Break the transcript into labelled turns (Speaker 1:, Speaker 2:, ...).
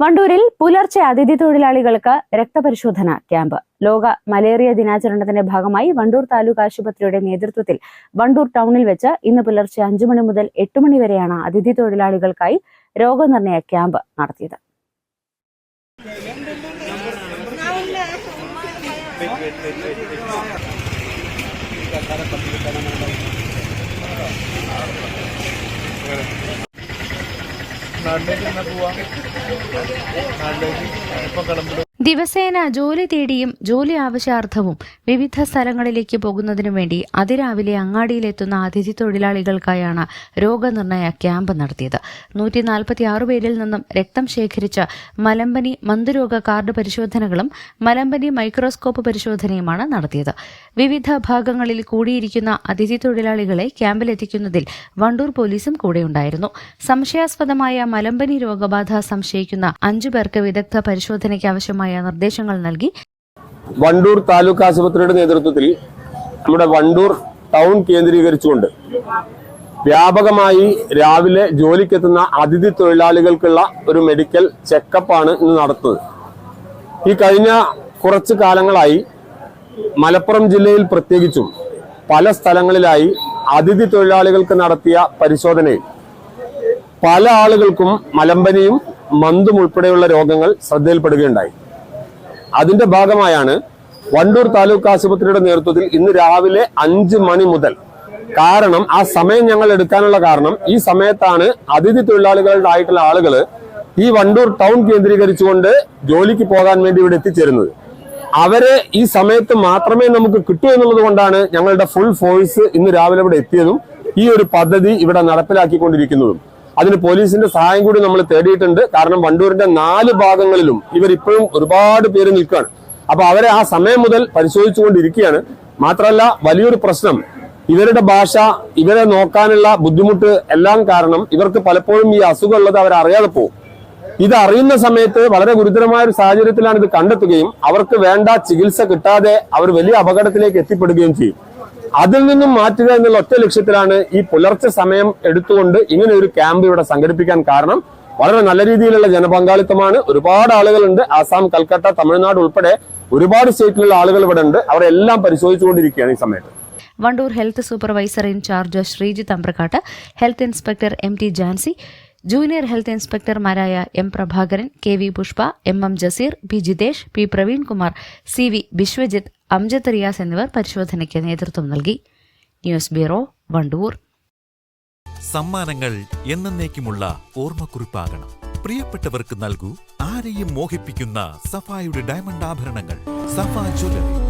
Speaker 1: വണ്ടൂരിൽ പുലർച്ചെ അതിഥി തൊഴിലാളികൾക്ക് രക്തപരിശോധന ക്യാമ്പ്. ലോക മലേറിയ ദിനാചരണത്തിന്റെ ഭാഗമായി വണ്ടൂർ താലൂക്ക് ആശുപത്രിയുടെ നേതൃത്വത്തിൽ വണ്ടൂർ ടൗണിൽ വെച്ച് ഇന്ന് പുലർച്ചെ അഞ്ചു മണി മുതൽ എട്ട് മണി വരെയാണ് അതിഥി തൊഴിലാളികൾക്കായി രോഗനിർണയ ക്യാമ്പ് നടത്തിയത്. നാട്ടിലേക്ക് എന്നാ പോവാം.
Speaker 2: നാട്ടിലേക്ക് ഇപ്പം കിളമ്പിടും ദിവസേന ജോലി തേടിയും ജോലി ആവശ്യാർത്ഥവും വിവിധ സ്ഥലങ്ങളിലേക്ക് പോകുന്നതിനു വേണ്ടി അതിരാവിലെ അങ്ങാടിയിലെത്തുന്ന അതിഥി തൊഴിലാളികൾക്കായാണ് രോഗനിർണയ ക്യാമ്പ് നടത്തിയത്. നൂറ്റി നാൽപ്പത്തി ആറ് പേരിൽ നിന്നും രക്തം ശേഖരിച്ച മലമ്പനി മന്ദരോഗ കാർഡ് പരിശോധനകളും മലമ്പനി മൈക്രോസ്കോപ്പ് പരിശോധനയുമാണ് നടത്തിയത്. വിവിധ ഭാഗങ്ങളിൽ കൂടിയിരിക്കുന്ന അതിഥി തൊഴിലാളികളെ ക്യാമ്പിലെത്തിക്കുന്നതിൽ വണ്ടൂർ പോലീസും കൂടെയുണ്ടായിരുന്നു സംശയാസ്പദമായ മലമ്പനി രോഗബാധ സംശയിക്കുന്ന അഞ്ചു പേർക്ക് വിദഗ്ധ പരിശോധനയ്ക്ക് ആവശ്യമായ നിർദ്ദേശങ്ങൾ നൽകി
Speaker 3: വണ്ടൂർ താലൂക്ക് ആശുപത്രിയുടെ നേതൃത്വത്തിൽ നമ്മുടെ വണ്ടൂർ ടൗൺ കേന്ദ്രീകരിച്ചുകൊണ്ട് വ്യാപകമായി രാവിലെ ജോലിക്കെത്തുന്ന അതിഥി തൊഴിലാളികൾക്കുള്ള ഒരു മെഡിക്കൽ ചെക്കപ്പാണ് ഇന്ന് നടത്തുന്നത്. ഈ കഴിഞ്ഞ കുറച്ച് കാലങ്ങളായി മലപ്പുറം ജില്ലയിൽ പ്രത്യേകിച്ചും പല സ്ഥലങ്ങളിലായി അതിഥി തൊഴിലാളികൾക്ക് നടത്തിയ പരിശോധനയിൽ പല ആളുകൾക്കും മലമ്പനിയും മന്തും ഉൾപ്പെടെയുള്ള രോഗങ്ങൾ ശ്രദ്ധയിൽപ്പെടുകയുണ്ടായി. അതിന്റെ ഭാഗമായാണ് വണ്ടൂർ താലൂക്ക് ആശുപത്രിയുടെ നേതൃത്വത്തിൽ ഇന്ന് രാവിലെ അഞ്ച് മണി മുതൽ. കാരണം ആ സമയം ഞങ്ങൾ എടുക്കാനുള്ള കാരണം ഈ സമയത്താണ് അതിഥി തൊഴിലാളികളുടെ ആയിട്ടുള്ള ആളുകൾ ഈ വണ്ടൂർ ടൗൺ കേന്ദ്രീകരിച്ചുകൊണ്ട് ജോലിക്ക് പോകാൻ വേണ്ടി ഇവിടെ എത്തിച്ചേരുന്നത്. അവരെ ഈ സമയത്ത് മാത്രമേ നമുക്ക് കിട്ടൂ എന്നുള്ളത് കൊണ്ടാണ് ഞങ്ങളുടെ ഫുൾ ഫോഴ്സ് ഇന്ന് രാവിലെ ഇവിടെ എത്തിയതും ഈ ഒരു പദ്ധതി ഇവിടെ നടപ്പിലാക്കിക്കൊണ്ടിരിക്കുന്നതും. അതിന് പോലീസിന്റെ സഹായം കൂടി നമ്മൾ തേടിയിട്ടുണ്ട്. കാരണം വണ്ടൂരിന്റെ നാല് ഭാഗങ്ങളിലും ഇവർ ഇപ്പോഴും ഒരുപാട് പേര് നിൽക്കുകയാണ്. അപ്പൊ അവരെ ആ സമയം മുതൽ പരിശോധിച്ചുകൊണ്ടിരിക്കുകയാണ്. മാത്രമല്ല വലിയൊരു പ്രശ്നം. ഇവരുടെ ഭാഷ ഇവരെ നോക്കാനുള്ള ബുദ്ധിമുട്ട് എല്ലാം കാരണം ഇവർക്ക് പലപ്പോഴും ഈ അസുഖം ഉള്ളത് അവർ അറിയാതെ പോകും. ഇത് അറിയുന്ന സമയത്ത് വളരെ ഗുരുതരമായ ഒരു സാഹചര്യത്തിലാണ് ഇത് കണ്ടെത്തുകയും അവർക്ക് വേണ്ട ചികിത്സ കിട്ടാതെ അവർ വലിയ അപകടത്തിലേക്ക് എത്തിപ്പെടുകയും ചെയ്യും. അതിൽ നിന്നും മാറ്റുക എന്നുള്ള ഒറ്റ ലക്ഷ്യത്തിലാണ് ഈ പുലർച്ചെ സമയം എടുത്തുകൊണ്ട് ഇങ്ങനെ ഒരു ക്യാമ്പ് ഇവിടെ സംഘടിപ്പിക്കാൻ കാരണം വളരെ നല്ല രീതിയിലുള്ള ജനപങ്കാളിത്തമാണ്. ഒരുപാട് ആളുകളുണ്ട്. ആസാം കൽക്കട്ട തമിഴ്നാട് ഉൾപ്പെടെ ഒരുപാട് സ്റ്റേറ്റിലുള്ള ആളുകൾ ഇവിടെ ഉണ്ട്. അവരെല്ലാം പരിശോധിച്ചുകൊണ്ടിരിക്കുകയാണ് ഈ സമയത്ത്.
Speaker 2: Wandoor health supervisor in charge Sreejith Ambrakkatt health inspector M T Jancy junior health ഇൻസ്പെക്ടർമാരായ M Prabhakaran K V Pushpa M M Jaseer P Jithesh P Praveenkumar C V Biswajith Amjad Riyas എന്നിവർ പരിശോധനയ്ക്ക് നേതൃത്വം നൽകി. News bureau Wandoor.
Speaker 4: സമ്മാനങ്ങൾ എന്നേക്കുമുള്ള ഓർമ്മക്കുറിപ്പാകണം. പ്രിയപ്പെട്ടവർക്ക് നൽകൂ ആരെയും മോഹിപ്പിക്കുന്ന സഫായുടെ ഡയമണ്ട് ആഭരണങ്ങൾ. സഫാ ജ്വല്ലറി.